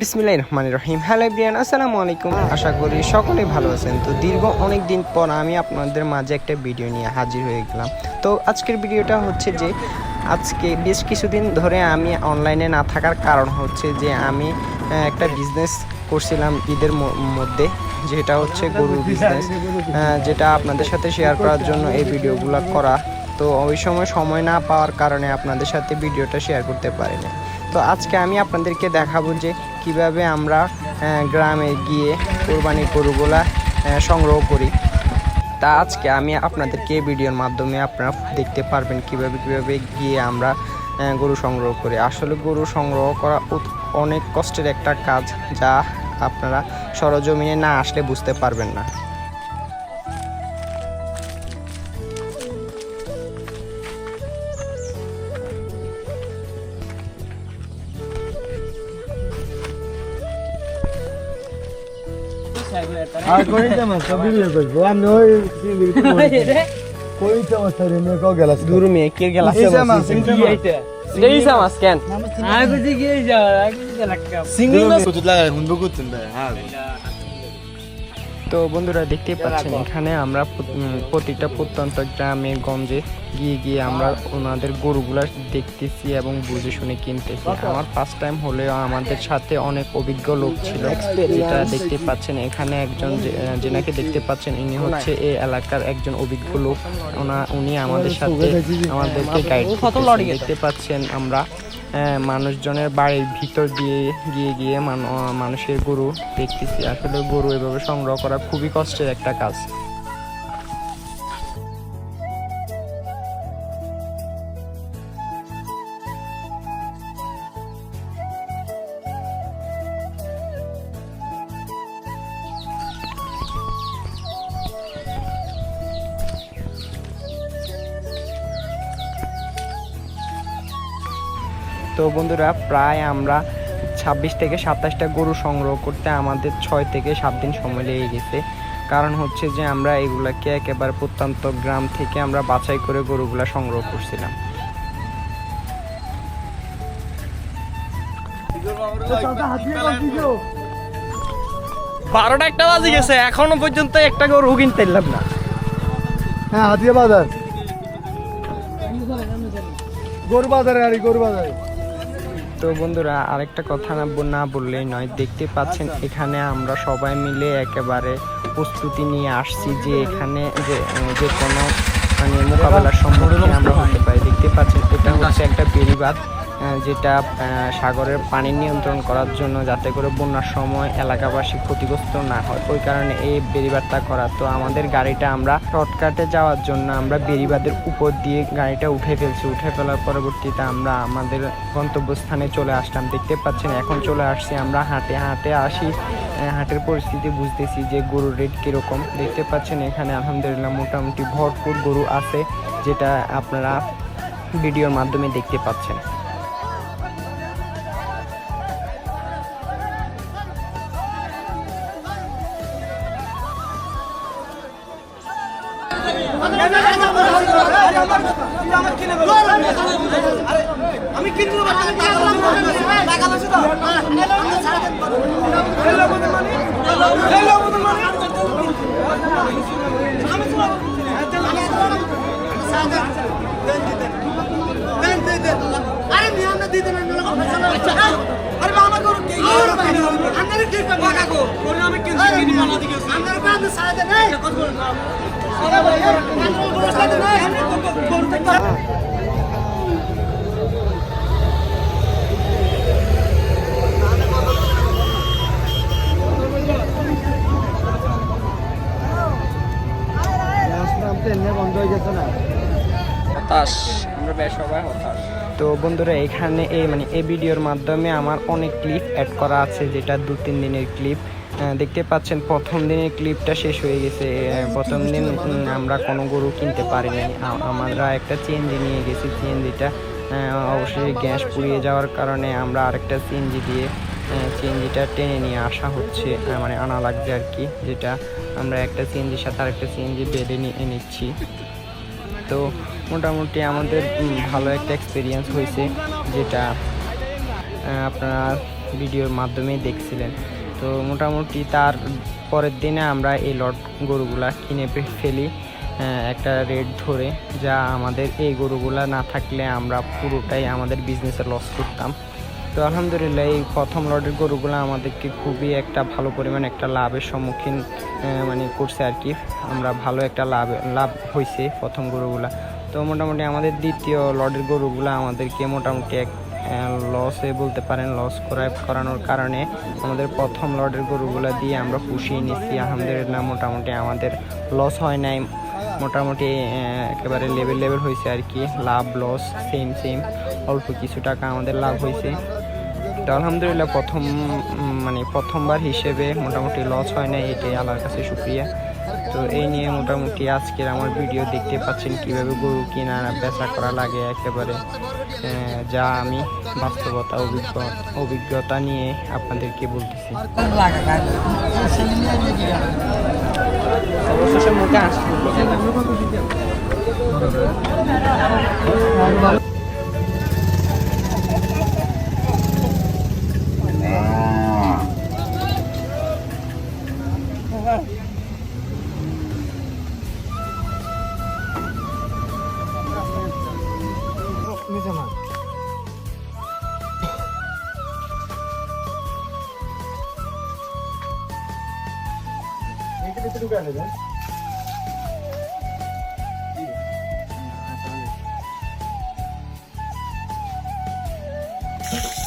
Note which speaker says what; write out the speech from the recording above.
Speaker 1: বিসমিল্লাহির রহমানির রহিম। Hello everyone আসসালামু আলাইকুম। আশা করি সকলেই ভালো আছেন। তো দীর্ঘ অনেক দিন পর আমি আপনাদের মাঝে একটা ভিডিও নিয়ে হাজির হয়ে গেলাম। তো আজকের ভিডিওটা হচ্ছে যে, আজকে বেশ কিছুদিন ধরে আমি অনলাইনে না থাকার কারণ হচ্ছে যে, আমি একটা বিজনেস করছিলাম ঈদের মধ্যে, যেটা হচ্ছে গরুর বিজনেস। যেটা আপনাদের সাথে শেয়ার করার জন্য এই ভিডিওগুলো করা। তো ওই সময় সময় না পাওয়ার কারণে আপনাদের সাথে ভিডিওটা শেয়ার করতে পারিনি। তো আজকে আমি আপনাদেরকে দেখাবো যে কীভাবে আমরা গ্রামে গিয়ে কোরবানির গরুগুলা সংগ্রহ করি। তা আজকে আমি আপনাদেরকে ভিডিওর মাধ্যমে আপনারা দেখতে পারবেন কীভাবে কীভাবে গিয়ে আমরা গরু সংগ্রহ করি। আসলে গরু সংগ্রহ করা অনেক কষ্টের একটা কাজ যা আপনারা সরজমিনে না আসলে বুঝতে পারবেন না।
Speaker 2: কইতে মাছ? ভিডিও করব আমি ওই কইতে মাছ রে মে কো গেলাস
Speaker 1: দূর মেয়ে কে গেল
Speaker 2: ইসা মাছ
Speaker 1: ইসা মাছ কেন
Speaker 2: সিঙ্গেল মাছ কুতুত লাগাই হুনবো কুতুন দে হ্যাঁ
Speaker 1: তো বন্ধুরা দেখতে পাচ্ছেন, এখানে আমরা প্রতিটা প্রত্যন্ত গ্রামে, গঞ্জে গিয়ে গিয়ে আমরা ওনাদের গরুগুলা দেখতেছি এবং বুঝে শুনে কিনতেছি। আমার ফার্স্ট টাইম হলেও আমাদের সাথে অনেক অভিজ্ঞ লোক ছিল। যেটা দেখতে পাচ্ছেন, এখানে একজন যেনাকে দেখতে পাচ্ছেন, ইনি হচ্ছে এই এলাকার একজন অভিজ্ঞ লোক। ওনা, উনি আমাদের সাথে আমাদেরকে গাইড দেখতে পাচ্ছেন আমরা মানুষজনের বাড়ির ভিতর দিয়ে গিয়ে গিয়ে মান- মানুষের গরু দেখতেছি। আসলে গরু এভাবে সংগ্রহ করা খুবই কষ্টের একটা কাজ। তো বন্ধুরা প্রায় আমরা ছাব্বিশ থেকে সাতাশটা গরু সংগ্রহ করতে আমাদের ছয় থেকে সাত দিন সময় লেগে গেছে। কারণ হচ্ছে যে আমরা এগুলাকে একেবারে প্রত্যন্ত গ্রাম থেকে আমরা বাছাই করে গরুগুলা সংগ্রহ করছিলাম। বারোটা একটা বাজে গেছে এখনও পর্যন্ত একটা গরু কিনতে পারলাম না।
Speaker 2: হ্যাঁ হাতিয়া বাজার। গরু বাজারে গাড়ি গরু বাজারে।
Speaker 1: তো বন্ধুরা আরেকটা কথা না বল- না বললেই নয়। দেখতে পাচ্ছেন এখানে আমরা সবাই মিলে একেবারে প্রস্তুতি নিয়ে আসছি যে এখানে যে যে কোনো মানে মোকাবেলার সম্মুখীন আমরা হতে পারি। দেখতে পাচ্ছেন এটা হচ্ছে একটা আহ, যেটা সাগরের পানি নিয়ন্ত্রণ করার জন্য যাতে করে বন্যার সময় এলাকাবাসী ক্ষতিগ্রস্ত না হয়। ওই কারণে এই বেড়িবাঁধটা করা। তো আমাদের গাড়িটা আমরা শর্টকাটে যাওয়ার জন্য আমরা বেড়িবাঁধের উপর দিয়ে গাড়িটা উঠে ফেলছি। উঠে ফেলার পরবর্তীতে আমরা আমাদের গন্তব্যস্থানে চলে আসলাম। দেখতে পাচ্ছেন, এখন চলে আসছি আমরা হাটে। হাঁটে আসি হাটের পরিস্থিতি বুঝতেছি যে গরুর রেট কীরকম। দেখতে পাচ্ছেন, এখানে আলহামদুলিল্লাহ মোটামুটি ভরপুর গরু আছে, যেটা আপনারা ভিডিওর মাধ্যমে দেখতে পাচ্ছেন।
Speaker 3: আরে মিয়া আমরা দিতে না আরে মামা করো কি আমরা কি করব কাকু ওরে আমি কি কিনি বানা দিকে আমরা কাজ সাথে নাই আরে ভাই আমরা সাথে নাই আমরা করতে
Speaker 2: বন্ধ হয়ে গেছে না
Speaker 1: তো বন্ধুরা, এখানে এই মানে এই ভিডিওর মাধ্যমে আমার অনেক ক্লিপ অ্যাড করা আছে, যেটা দু তিন দিনের ক্লিপ দেখতে পাচ্ছেন, প্রথম দিনের ক্লিপটা শেষ হয়ে গেছে। প্রথম দিন আমরা কোনো গরু কিনতে পারিনি। আমরা একটা সিএনজি নিয়ে গেছি। চেঞ্জিটা অবশ্যই গ্যাস পুড়িয়ে যাওয়ার কারণে আমরা আরেকটা চেঞ্জি দিয়ে চেঞ্জিটা টেনে নিয়ে আসা হচ্ছে মানে আনা লাগবে আর কি, যেটা আমরা একটা চেঞ্জির সাথে আরেকটা চেঞ্জি বেঁধে নিয়ে নিচ্ছি তো মোটামুটি আমাদের ভালো একটা এক্সপিরিয়েন্স হয়েছে, যেটা আপনারা ভিডিওর মাধ্যমেই দেখছিলেন। তো মোটামুটি তার পরের দিনে আমরা এই লট গরুগুলা কিনে ফেলি একটা রেট ধরে, যা আমাদের এই গরুগুলা না থাকলে আমরা পুরোটাই আমাদের বিজনেসে লস করতাম। তো আলহামদুলিল্লাহ, এই প্রথম লটের গরুগুলো আমাদেরকে খুবই একটা ভালো পরিমাণ একটা লাভের সম্মুখীন মানে করছে আর কি। আমরা ভালো একটা লাভ লাভ হয়েছে প্রথম গরুগুলা। তো মোটামুটি আমাদের দ্বিতীয় লটের গরুগুলো আমাদেরকে মোটামুটি এক লসে বলতে পারেন লস করা করানোর কারণে আমাদের প্রথম লটের গরুগুলো দিয়ে আমরা পুষিয়ে নিচ্ছি। আলহামদুলিল্লাহ, মোটামুটি আমাদের লস হয় নাই। মোটামুটি একেবারে লেভেল লেভেল হয়েছে আর কি। লাভ লস সেম সেম অল্প কিছু টাকা আমাদের লাভ হয়েছে তো আলহামদুলিল্লাহ, প্রথম মানে প্রথমবার হিসেবে মোটামুটি লস হয় না এটাই আল্লাহর কাছে শুক্রিয়া। তো এই নিয়ে মোটামুটি আজকের আমার ভিডিও দেখতে পাচ্ছেন কীভাবে গরু কিনা বেচা করা লাগে একেবারে যা আমি বাস্তবতা, অভিজ্ঞ, অভিজ্ঞতা নিয়ে আপনাদেরকে বলতেছি।
Speaker 2: ঢুকায় নেবেন
Speaker 1: আচ্ছা